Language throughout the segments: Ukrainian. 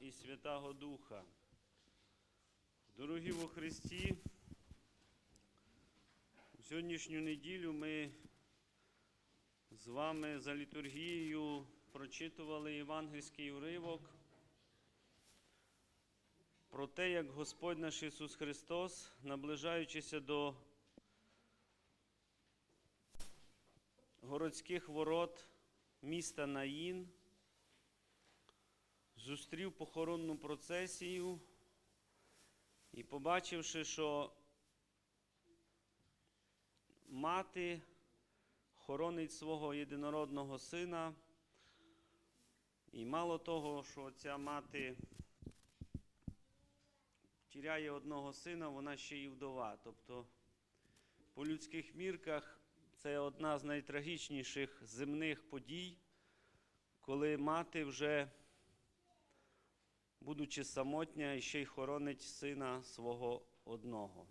і Святого Духа. Дорогі во Христі, у сьогоднішню неділю ми з вами за літургією прочитували євангельський уривок про те, як Господь наш Ісус Христос, наближаючися до городських ворот міста Наїн, зустрів похоронну процесію і, побачивши, що мати хоронить свого єдинородного сина, і мало того, що ця мати тіряє одного сина, вона ще й вдова. Тобто по людських мірках це одна з найтрагічніших земних подій, коли мати вже, будучи самотня, ще й хоронить сина свого одного.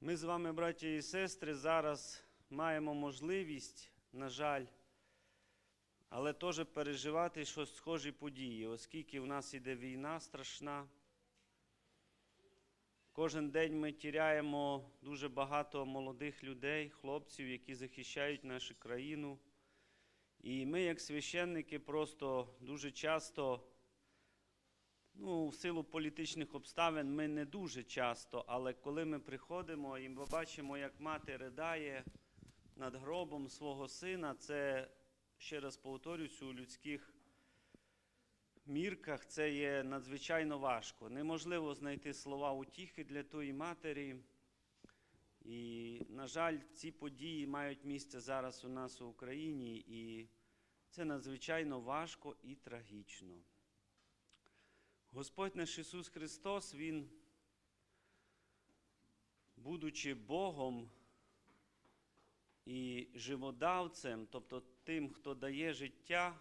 Ми з вами, браті і сестри, зараз маємо можливість, на жаль, але теж переживати щось схожі події, оскільки в нас іде війна страшна. Кожен день ми тіряємо дуже багато молодих людей, хлопців, які захищають нашу країну. І ми, як священники, просто дуже часто, ну, в силу політичних обставин, ми не дуже часто, але коли ми приходимо і ми бачимо, як мати ридає над гробом свого сина, це, ще раз повторюсь, у людських мірках це є надзвичайно важко. Неможливо знайти слова утіхи для тої матері. І, на жаль, ці події мають місце зараз у нас у Україні, і це надзвичайно важко і трагічно. Господь наш Ісус Христос, Він, будучи Богом і живодавцем, тобто тим, хто дає життя,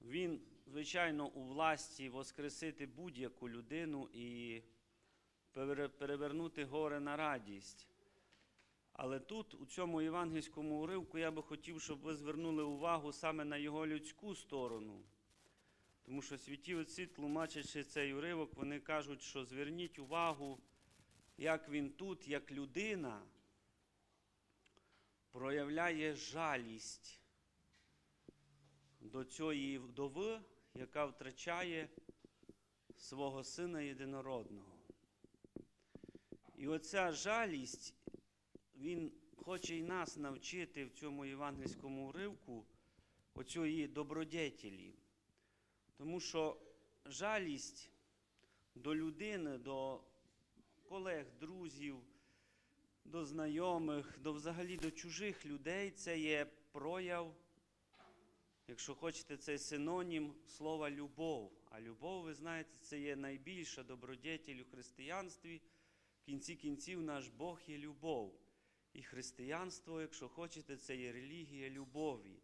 він, звичайно, у власті воскресити будь-яку людину і перевернути горе на радість. Але тут, у цьому євангельському уривку, я би хотів, щоб ви звернули увагу саме на його людську сторону. Тому що святі отці, тлумачачи цей уривок, вони кажуть, що зверніть увагу, як він тут, як людина, проявляє жалість до цієї вдови, яка втрачає свого сина єдинородного. І оця жалість, він хоче і нас навчити в цьому євангельському уривку оцієї добродетелі. Тому що жалість до людини, до колег, друзів, до знайомих, до взагалі до чужих людей це є прояв. Якщо хочете, це синонім слова любов. А любов, ви знаєте, це є найбільша добродетель у християнстві. В кінці кінців наш Бог є любов. І християнство, якщо хочете, це є релігія любові.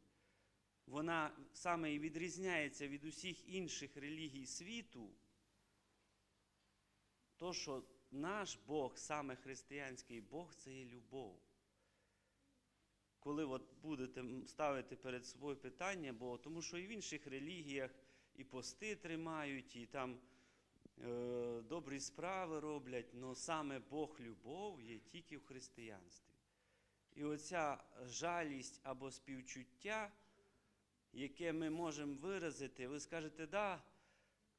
Вона саме і відрізняється від усіх інших релігій світу. То, що наш Бог, саме християнський Бог, це є любов коли от будете ставити перед собою питання, бо тому що і в інших релігіях і пости тримають, і там е, добрі справи роблять, але саме Бог любов є тільки в християнстві. І оця жалість або співчуття, яке ми можемо виразити, ви скажете, да,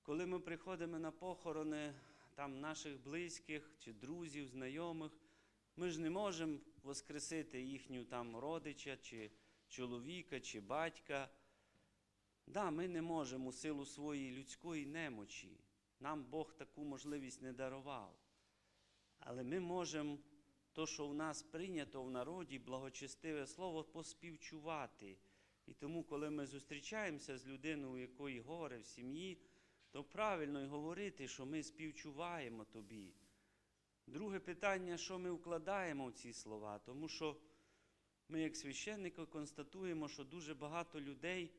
коли ми приходимо на похорони там, наших близьких чи друзів, знайомих. Ми ж не можемо воскресити їхню там родича, чи чоловіка, чи батька. Да, ми не можемо у силу своєї людської немочі. Нам Бог таку можливість не дарував. Але ми можемо то, що в нас прийнято в народі, благочестиве слово, поспівчувати. І тому, коли ми зустрічаємося з людиною, у якої горе в сім'ї, то правильно й говорити, що ми співчуваємо тобі. Друге питання, що ми вкладаємо в ці слова, тому що ми, як священники, констатуємо, що дуже багато людей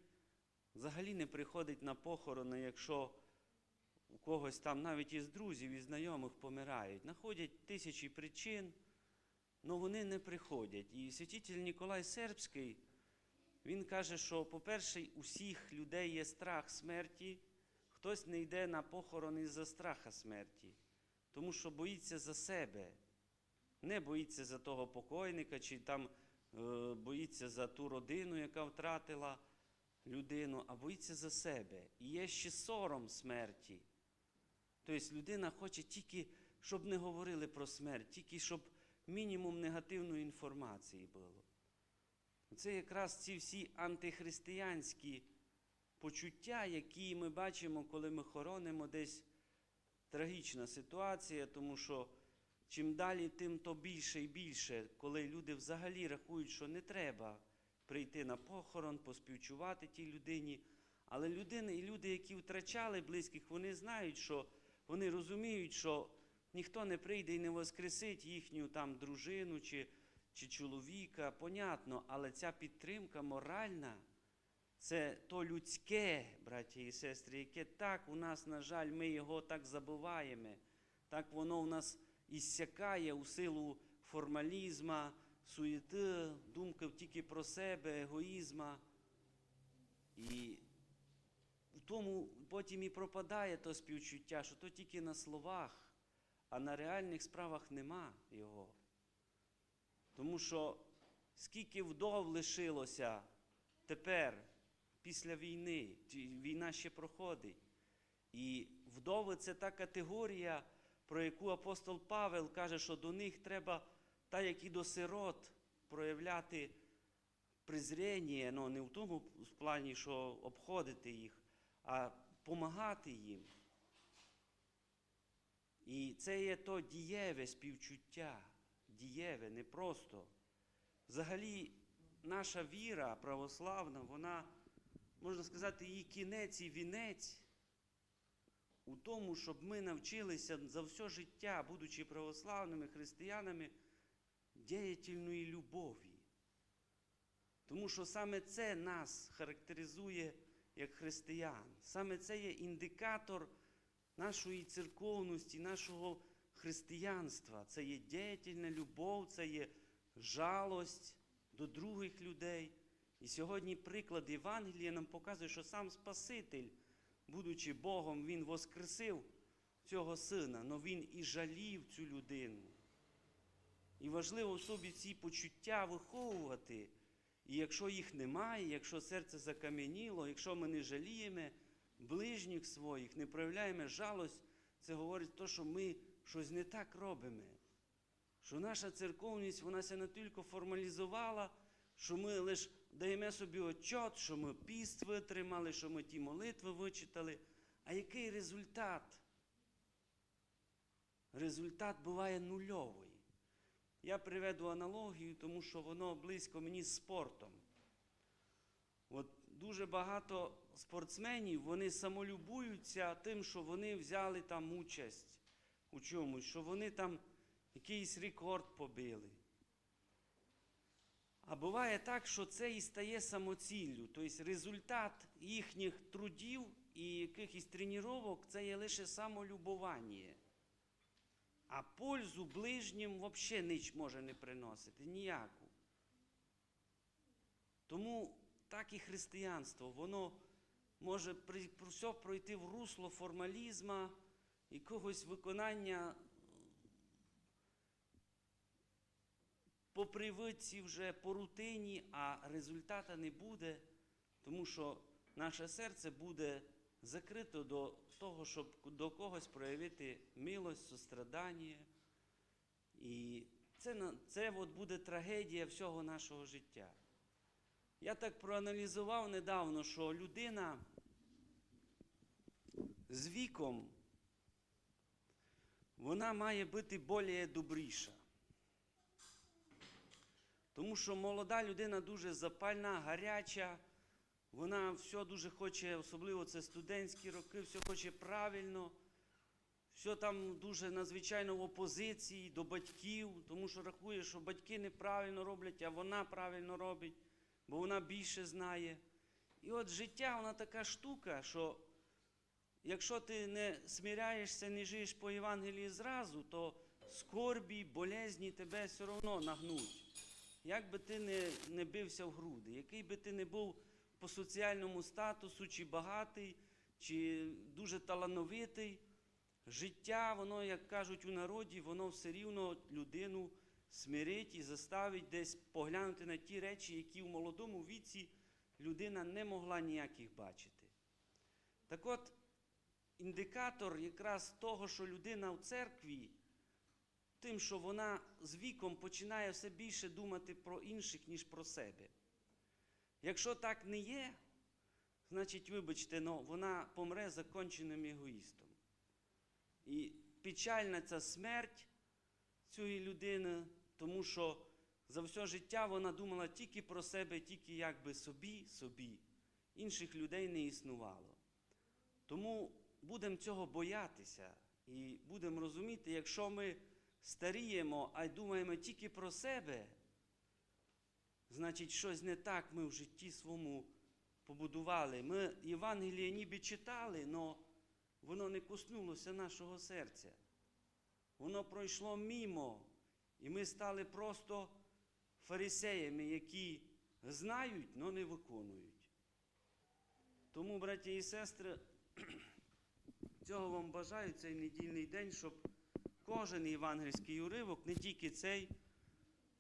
взагалі не приходить на похорони, якщо у когось там навіть із друзів і знайомих помирають. Находять тисячі причин, але вони не приходять. І святитель Ніколай Сербський він каже, що, по-перше, у всіх людей є страх смерті, хтось не йде на похорон із-за страха смерті, тому що боїться за себе, не боїться за того покойника, чи там е, боїться за ту родину, яка втратила людину, а боїться за себе. І є ще сором смерті. Тобто людина хоче тільки, щоб не говорили про смерть, тільки щоб мінімум негативної інформації було. Це якраз ці всі антихристиянські почуття, які ми бачимо, коли ми хоронимо десь трагічна ситуація, тому що чим далі, тим то більше і більше, коли люди взагалі рахують, що не треба прийти на похорон, поспівчувати тій людині. Але людини і люди, які втрачали близьких, вони знають, що вони розуміють, що ніхто не прийде і не воскресить їхню там дружину чи, чи чоловіка, понятно, але ця підтримка моральна, це то людське, браті і сестри, яке так у нас, на жаль, ми його так забуваємо, так воно в нас іссякає у силу формалізма, суєти, думки тільки про себе, егоїзма. І в тому потім і пропадає то співчуття, що то тільки на словах, а на реальних справах нема його. Тому що скільки вдов лишилося тепер, після війни, війна ще проходить. І вдови це та категорія, про яку апостол Павел каже, що до них треба, так як і до сирот, проявляти презріння, ну не в тому плані, що обходити їх, а допомагати їм. І це є то дієве співчуття, дієве, не просто. Взагалі, наша віра православна, вона, можна сказати, її кінець і вінець у тому, щоб ми навчилися за все життя, будучи православними християнами, діятельної любові. Тому що саме це нас характеризує як християн. Саме це є індикатор нашої церковності, нашого християнства. Це є діятельна любов, це є жалость до других людей. І сьогодні приклад Євангелія нам показує, що сам Спаситель, будучи Богом, Він воскресив цього сина, але Він і жалів цю людину. І важливо в собі ці почуття виховувати. І якщо їх немає, якщо серце закам'яніло, якщо ми не жаліємо ближніх своїх, не проявляємо жалость, це говорить те, що ми щось не так робимо. Що наша церковність, вона ся не тільки формалізувала, що ми лише даємо собі отчет, що ми піст витримали, що ми ті молитви вичитали. А який результат? Результат буває нульовий. Я приведу аналогію, тому що воно близько мені з спортом. От дуже багато спортсменів вони самолюбуються тим, що вони взяли там участь у чомусь, що вони там якийсь рекорд побили. А буває так, що це і стає самоціллю. Тобто результат їхніх трудів і якихось тренувань це є лише самолюбування. А пользу ближнім взагалі ніч може не приносити, ніяку. Тому так і християнство, воно може все пройти в русло формалізма, якогось виконання по привичці вже по рутині, а результата не буде, тому що наше серце буде закрито до того, щоб до когось проявити милость, сострадання. І це, це от буде трагедія всього нашого життя. Я так проаналізував недавно, що людина з віком вона має бути більш добріша. Тому що молода людина дуже запальна, гаряча, вона все дуже хоче, особливо це студентські роки, все хоче правильно, все там дуже надзвичайно в опозиції до батьків, тому що рахує, що батьки неправильно роблять, а вона правильно робить, бо вона більше знає. І от життя, вона така штука, що якщо ти не сміряєшся, не живеш по Євангелії зразу, то скорбі, болезні тебе все одно нагнуть. як би ти не, не бився в груди, який би ти не був по соціальному статусу, чи багатий, чи дуже талановитий, життя, воно, як кажуть у народі, воно все рівно людину смирить і заставить десь поглянути на ті речі, які в молодому віці людина не могла ніяких бачити. Так от, індикатор якраз того, що людина в церкві, тим, що вона з віком починає все більше думати про інших, ніж про себе. Якщо так не є, значить, вибачте, но вона помре законченим егоїстом. І печальна ця смерть цієї людини, тому що за все життя вона думала тільки про себе, тільки якби собі, собі. Інших людей не існувало. Тому будемо цього боятися і будемо розуміти, якщо ми старіємо, а й думаємо тільки про себе, значить, щось не так ми в житті своєму побудували. Ми Євангеліє ніби читали, але воно не коснулося нашого серця. Воно пройшло мімо, і ми стали просто фарисеями, які знають, але не виконують. Тому, браті і сестри, цього вам бажаю цей недільний день, щоб кожен євангельський уривок, не тільки цей,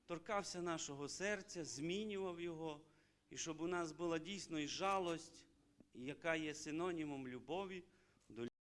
торкався нашого серця, змінював його, і щоб у нас була дійсно і жалость, яка є синонімом любові